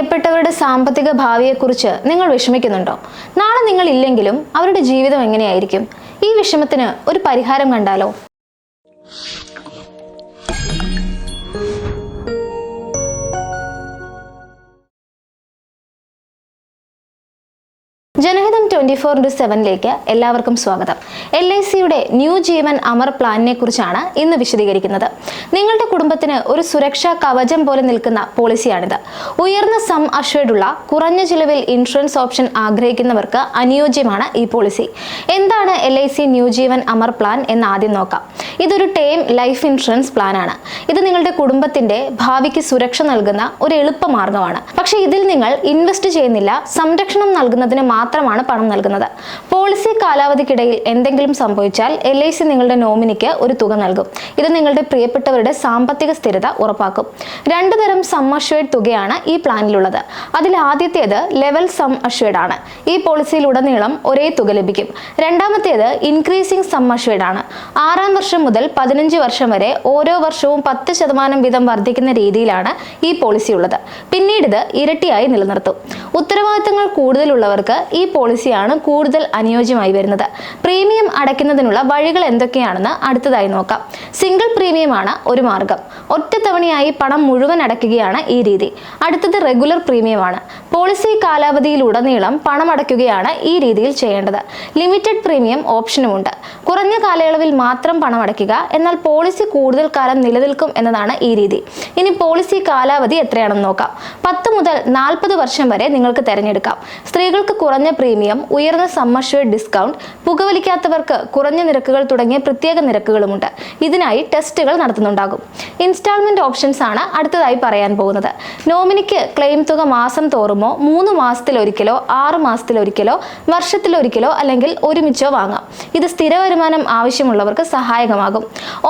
പ്രിയപ്പെട്ടവരുടെ സാമ്പത്തിക ഭാവിയെക്കുറിച്ച് നിങ്ങൾ വിഷമിക്കുന്നുണ്ടോ? നാളെ നിങ്ങൾ ഇല്ലെങ്കിലും അവരുടെ ജീവിതം എങ്ങനെയായിരിക്കും? ഈ വിഷമത്തിന് ഒരു പരിഹാരം കണ്ടാലോ? ട്വന്റി ഫോർ ഇന്റു സെവനിലേക്ക് എല്ലാവർക്കും സ്വാഗതം. എൽ ഐ സിയുടെ ന്യൂ ജീവൻ അമർ പ്ലാനിനെ കുറിച്ചാണ് ഇന്ന് വിശദീകരിക്കുന്നത്. നിങ്ങളുടെ കുടുംബത്തിന് ഒരു സുരക്ഷാ കവചം പോലെ നിൽക്കുന്ന പോളിസിയാണിത്. ഉയർന്ന സം അഷ്വേർഡുള്ള കുറഞ്ഞ ചിലവിൽ ഇൻഷുറൻസ് ഓപ്ഷൻ ആഗ്രഹിക്കുന്നവർക്ക് അനുയോജ്യമാണ് ഈ പോളിസി. എന്താണ് L I C new Jeevan Amar plan എന്ന് ആദ്യം നോക്കാം. ഇതൊരു ടേം ലൈഫ് ഇൻഷുറൻസ് പ്ലാനാണ്. ഇത് നിങ്ങളുടെ കുടുംബത്തിന്റെ ഭാവിക്ക് സുരക്ഷ നൽകുന്ന ഒരു എളുപ്പ മാർഗമാണ് പക്ഷേ ഇതിൽ നിങ്ങൾ ഇൻവെസ്റ്റ് ചെയ്യുന്നില്ല സംരക്ഷണം നൽകുന്നതിന് മാത്രമാണ് പണം നൽകുന്നത്. പോളിസി കാലാവധിക്കിടയിൽ എന്തെങ്കിലും സംഭവിച്ചാൽ എൽ ഐ സി നിങ്ങളുടെ നോമിനിക്ക് ഒരു തുക നൽകും. ഇത് നിങ്ങളുടെ പ്രിയപ്പെട്ടവരുടെ സാമ്പത്തിക സ്ഥിരത ഉറപ്പാക്കും. രണ്ടു തരം സം അഷ്വേർഡ് തുകയാണ് ഈ പ്ലാനിലുള്ളത്. അതിൽ ആദ്യത്തേത് ലെവൽ സം അഷ്വേർഡ് ആണ്. ഈ പോളിസിയിലുടനീളം ഒരേ തുക ലഭിക്കും. രണ്ടാമത്തേത് ഇൻക്രീസിംഗ് സം അഷ്വേർഡ് ആണ്. ആറാം വർഷം മുതൽ പതിനഞ്ച് വർഷം വരെ ഓരോ വർഷവും പത്ത് ശതമാനം വീതം വർദ്ധിക്കുന്ന രീതിയിലാണ് ഈ പോളിസി ഉള്ളത് പിന്നീട് ഇത് ഇരട്ടിയായി നിലനിർത്തും. ഉത്തരവാദിത്തങ്ങൾ കൂടുതലുള്ളവർക്ക് ഈ പോളിസിയാണ് കൂടുതൽ അനുയോജ്യമായി വരുന്നത്. പ്രീമിയം അടയ്ക്കുന്നതിനുള്ള വഴികൾ എന്തൊക്കെയാണെന്ന് അടുത്തതായി നോക്കാം. സിംഗിൾ പ്രീമിയമാണ് ഒരു മാർഗം. ഒറ്റത്തവണയായി പണം മുഴുവൻ അടയ്ക്കുകയാണ് ഈ രീതി. അടുത്തത് റെഗുലർ പ്രീമിയമാണ് പോളിസി കാലാവധിയിലുടനീളം പണം അടയ്ക്കുകയാണ് ഈ രീതിയിൽ ചെയ്യേണ്ടത്. ലിമിറ്റഡ് പ്രീമിയം ഓപ്ഷനുമുണ്ട് കുറഞ്ഞ കാലയളവിൽ മാത്രം പണം അടയ്ക്കുക എന്നാൽ പോളിസി കൂടുതൽ കാലം നിലനിൽക്കും എന്നതാണ് ഈ രീതി. ഇനി പോളിസി കാലാവധി എത്രയാണെന്ന് നോക്കാം. പത്ത് മുതൽ നാൽപ്പത് വർഷം വരെ നിങ്ങൾക്ക് തിരഞ്ഞെടുക്കാം. സ്ത്രീകൾക്ക് കുറഞ്ഞ പ്രീമിയം ഉയർന്ന സമ്മർഷ്യ ഡിസ്കൗണ്ട് പുകവലിക്കാത്തവർക്ക് കുറഞ്ഞ നിരക്കുകൾ തുടങ്ങിയ പ്രത്യേക നിരക്കുകളുമുണ്ട്. ഇതിനായി ടെസ്റ്റുകൾ നടത്തുന്നുണ്ടാകും. ഇൻസ്റ്റാൾമെന്റ് ഓപ്ഷൻസ് ആണ് അടുത്തതായി പറയാൻ പോകുന്നത്. നോമിനിക്ക് ക്ലെയിം തുക മാസം തോറുമോ മൂന്ന് മാസത്തിലൊരിക്കലോ ആറ് മാസത്തിലൊരിക്കലോ വർഷത്തിലൊരിക്കലോ അല്ലെങ്കിൽ ഒരുമിച്ചോ വാങ്ങാം. ഇത് സ്ഥിര വരുമാനം ആവശ്യമുള്ളവർക്ക് സഹായകമാകും.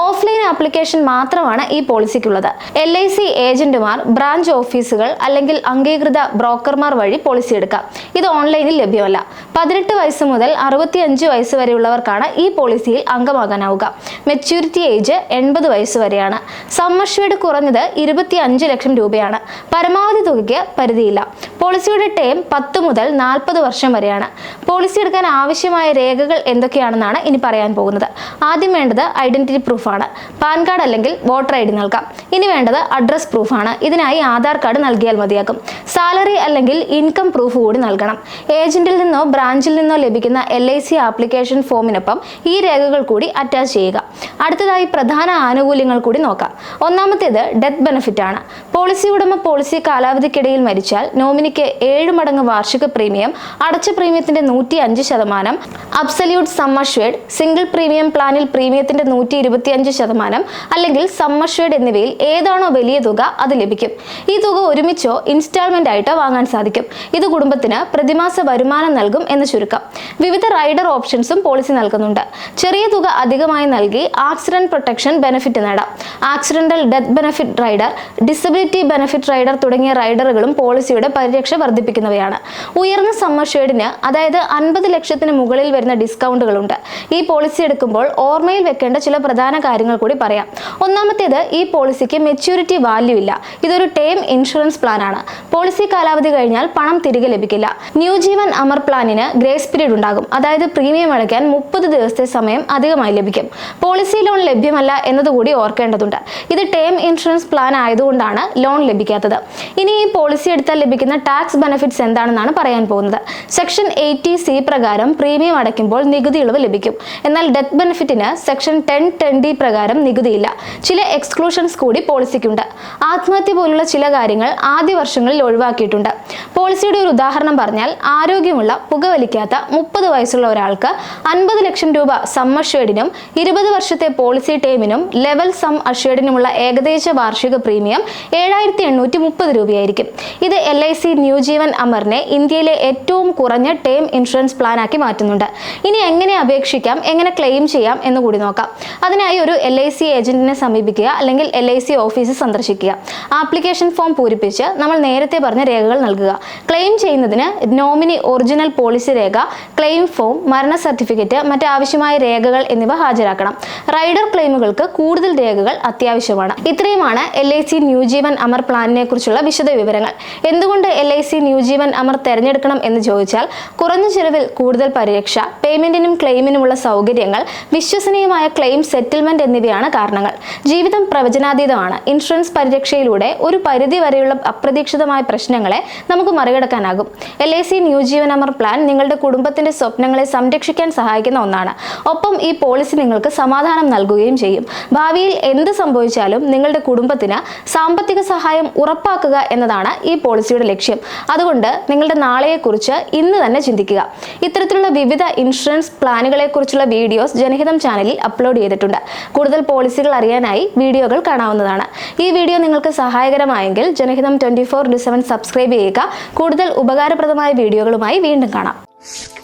ഓഫ്ലൈൻ ആപ്ലിക്കേഷൻ മാത്രമാണ് ഈ പോളിസിക്കുള്ളത് എൽ ഐ സി ഏജന്റുമാർ ബ്രാഞ്ച് ഓഫീസുകൾ അല്ലെങ്കിൽ അംഗീകൃത ബ്രോക്കർമാർ വഴി പോളിസി എടുക്കാം. ഇത് ഓൺലൈനിൽ ലഭ്യമല്ല. പതിനെട്ട് വയസ്സ് മുതൽ അറുപത്തിയഞ്ച് വയസ്സ് വരെയുള്ളവർക്കാണ് ഈ പോളിസിയിൽ അംഗമാകാനാവുക. മെച്യൂരിറ്റി ഏജ് എൺപത് വയസ്സ് വരെയാണ്. സമ്മർഷയുടെ കുറഞ്ഞത് ഇരുപത്തി അഞ്ച് ലക്ഷം രൂപയാണ്. പരമാവധി തുകയ്ക്ക് പരിധിയില്ല. പോളിസിയുടെ ടേം പത്ത് മുതൽ നാൽപ്പത് വർഷം വരെയാണ്. പോളിസി എടുക്കാൻ ആവശ്യമായ രേഖകൾ എന്തൊക്കെയാണെന്നാണ് ഇനി പറയാൻ പോകുന്നത്. ആദ്യം വേണ്ടത് ഐഡന്റിറ്റി പ്രൂഫാണ് പാൻ കാർഡ് അല്ലെങ്കിൽ വോട്ടർ ഐ ഡി നൽകാം. ഇനി വേണ്ടത് അഡ്രസ് പ്രൂഫാണ് ഇതിനായി ആധാർ കാർഡ് നൽകിയാൽ മതിയാകും. സാലറി അല്ലെങ്കിൽ ഇൻകം പ്രൂഫ് കൂടി നൽകണം. ഏജന്റിൽ നിന്നോ ബ്രാഞ്ചിൽ നിന്നോ ലഭിക്കുന്ന എൽ ഐ സി ആപ്ലിക്കേഷൻ ഫോമിനൊപ്പം ഈ രേഖകൾ കൂടി അറ്റാച്ച് ചെയ്യുക. അടുത്തതായി പ്രധാന ആനുകൂല്യങ്ങൾ കൂടി നോക്കാം. ഒന്നാമത്തേത് ഡെത്ത് ബെനിഫിറ്റ് ആണ്. പോളിസി ഉടമ പോളിസി കാലാവധിക്കിടയിൽ മരിച്ചാൽ നോമിനിക്ക് ഏഴ് മടങ്ങ് വാർഷിക പ്രീമിയം അടച്ച പ്രീമിയത്തിന്റെ നൂറ്റി അഞ്ച് ശതമാനം അബ്സല്യൂട്ട് സമ്മർഷ്വേഡ് സിംഗിൾ പ്രീമിയം പ്ലാനിൽ പ്രീമിയത്തിന്റെ നൂറ്റി ഇരുപത്തി അഞ്ച് ശതമാനം അല്ലെങ്കിൽ സമ്മർഷ്വേഡ് എന്നിവയിൽ ഏതാണോ വലിയ തുക അത് ലഭിക്കും. ഈ തുക ഒരുമിച്ചോ ഇൻസ്റ്റാൾമെന്റ് ആയിട്ടോ വാങ്ങാൻ സാധിക്കും. ഇത് കുടുംബത്തിന് പ്രതിമാസ വരുമാനം നൽകും ചുരുക്കം. വിവിധ റൈഡർ ഓപ്ഷൻസും പോളിസി നൽകുന്നുണ്ട്. ചെറിയ തുക അധികമായി നൽകി ആക്സിഡന്റ് പ്രൊട്ടക്ഷൻ ബെനിഫിറ്റ് നേടാം. Accidental death benefit rider disability benefit rider തുടങ്ങിയ റൈഡറുകളും പോളിസിയുടെ പരിരക്ഷ വർദ്ധിപ്പിക്കുന്നവയാണ്. ഉയർന്ന സമ്മർ ഷെയ്ഡിന് അതായത് അൻപത് ലക്ഷത്തിന് മുകളിൽ വരുന്ന ഡിസ്കൗണ്ടുകളുണ്ട് ഈ പോളിസി എടുക്കുമ്പോൾ ഓർമ്മയിൽ വെക്കേണ്ട ചില പ്രധാന കാര്യങ്ങൾ കൂടി പറയാം. ഒന്നാമത്തേത് ഈ പോളിസിക്ക് മെച്യൂരിറ്റി വാല്യൂ ഇല്ല. ഇതൊരു ടേം ഇൻഷുറൻസ് പ്ലാനാണ് പോളിസി കാലാവധി കഴിഞ്ഞാൽ പണം തിരികെ ലഭിക്കില്ല. ന്യൂജീവൻ അമർ പ്ലാനിന് ഗ്രേസ് പീരീഡ് ഉണ്ടാകും. അതായത് പ്രീമിയം അടയ്ക്കാൻ മുപ്പത് ദിവസത്തെ സമയം അധികമായി ലഭിക്കും. പോളിസി ലോൺ ലഭ്യമല്ല എന്നതുകൂടി ഓർക്കേണ്ടതുണ്ട്. ഇത് ടേം ഇൻഷുറൻസ് പ്ലാൻ ആയതുകൊണ്ടാണ് ലോൺ ലഭിക്കാത്തത്. ഇനി ഈ പോളിസി എടുത്താൽ ലഭിക്കുന്ന ടാക്സ് ബെനിഫിറ്റ്സ് എന്താണെന്നാണ് പറയാൻ പോകുന്നത്. സെക്ഷൻ എയ്റ്റി സി പ്രകാരം പ്രീമിയം അടയ്ക്കുമ്പോൾ നികുതി ഇളവ് ലഭിക്കും. എന്നാൽ ഡെത്ത് ബെനിഫിറ്റിന് സെക്ഷൻ ടെൻ ടെൻ ഡി പ്രകാരം നികുതിയില്ല. ചില എക്സ്ക്ലൂഷൻസ് കൂടി പോളിസിക്കുണ്ട് ആത്മഹത്യ പോലുള്ള ചില കാര്യങ്ങൾ ആദ്യ വർഷങ്ങളിൽ ഒഴിവാക്കിയിട്ടുണ്ട്. പോളിസിയുടെ ഒരു ഉദാഹരണം പറഞ്ഞാൽ ആരോഗ്യമുള്ള പുകവലിക്കാത്ത മുപ്പത് വയസ്സുള്ള ഒരാൾക്ക് അൻപത് ലക്ഷം രൂപ സം അഷ്വേഡിനും ഇരുപത് വർഷത്തെ പോളിസി ടേമിനും ലെവൽ സം അഷ്വേഡിനുമുള്ള ഏകദേശ വാർഷിക പ്രീമിയം ഏഴായിരത്തി എണ്ണൂറ്റി മുപ്പത് രൂപയായിരിക്കും. ഇത് എൽ ഐ സി ന്യൂജീവൻ അമറിനെ ഇന്ത്യയിലെ ഏറ്റവും കുറഞ്ഞ ടേം ഇൻഷുറൻസ് പ്ലാനാക്കി മാറ്റുന്നുണ്ട്. ഇനി എങ്ങനെ അപേക്ഷിക്കാം എങ്ങനെ ക്ലെയിം ചെയ്യാം എന്ന് കൂടി നോക്കാം. അതിനായി ഒരു എൽ ഐ സി ഏജന്റിനെ സമീപിക്കുക അല്ലെങ്കിൽ എൽ ഐ സി ഓഫീസ് സന്ദർശിക്കുക. ആപ്ലിക്കേഷൻ ഫോം പൂരിപ്പിച്ച് നമ്മൾ നേരത്തെ പറഞ്ഞ രേഖകൾ നൽകുക. ക്ലെയിം ചെയ്യുന്നതിന് നോമിനി ഒറിജിനൽ പോളിസി പോളിസി രേഖ ക്ലെയിം ഫോം മരണ സർട്ടിഫിക്കറ്റ് മറ്റ് ആവശ്യമായ രേഖകൾ എന്നിവ ഹാജരാക്കണം. റൈഡർ ക്ലെയിമുകൾക്ക് കൂടുതൽ രേഖകൾ അത്യാവശ്യമാണ്. ഇത്രയുമാണ് L I C new Jeevan Amar പ്ലാനിനെ കുറിച്ചുള്ള വിശദ വിവരങ്ങൾ. എന്തുകൊണ്ട് L I C new Jeevan Amar തെരഞ്ഞെടുക്കണം എന്ന് ചോദിച്ചാൽ കുറഞ്ഞ ചെലവിൽ കൂടുതൽ പരിരക്ഷ പേയ്മെന്റിനും ക്ലെയിമിനുമുള്ള സൗകര്യങ്ങൾ വിശ്വസനീയമായ ക്ലെയിം സെറ്റിൽമെന്റ് എന്നിവയാണ് കാരണങ്ങൾ. ജീവിതം പ്രവചനാതീതമാണ്. ഇൻഷുറൻസ് പരിരക്ഷയിലൂടെ ഒരു പരിധി വരെയുള്ള അപ്രതീക്ഷിതമായ പ്രശ്നങ്ങളെ നമുക്ക് മറികടക്കാനാകും. L I C new Jeevan Amar plan നിങ്ങളുടെ കുടുംബത്തിന്റെ സ്വപ്നങ്ങളെ സംരക്ഷിക്കാൻ സഹായിക്കുന്ന ഒന്നാണ്. ഒപ്പം ഈ പോളിസി നിങ്ങൾക്ക് സമാധാനം നൽകുകയും ചെയ്യും. ഭാവിയിൽ എന്ത് സംഭവിച്ചാലും നിങ്ങളുടെ കുടുംബത്തിന് സാമ്പത്തിക സഹായം ഉറപ്പാക്കുക എന്നതാണ് ഈ പോളിസിയുടെ ലക്ഷ്യം. അതുകൊണ്ട് നിങ്ങളുടെ നാളെയെക്കുറിച്ച് ഇന്ന് തന്നെ ചിന്തിക്കുക. ഇത്തരത്തിലുള്ള വിവിധ ഇൻഷുറൻസ് പ്ലാനുകളെ കുറിച്ചുള്ള വീഡിയോസ് ജനഹിതം ചാനലിൽ അപ്ലോഡ് ചെയ്തിട്ടുണ്ട്. കൂടുതൽ പോളിസികൾ അറിയാനായി വീഡിയോകൾ കാണാവുന്നതാണ്. ഈ വീഡിയോ നിങ്ങൾക്ക് സഹായകരമായെങ്കിൽ ജനഹിതം ട്വന്റി ഫോർ സബ്സ്ക്രൈബ് ചെയ്യുക. കൂടുതൽ ഉപകാരപ്രദമായ വീഡിയോകളുമായി വീണ്ടും കാണാം. you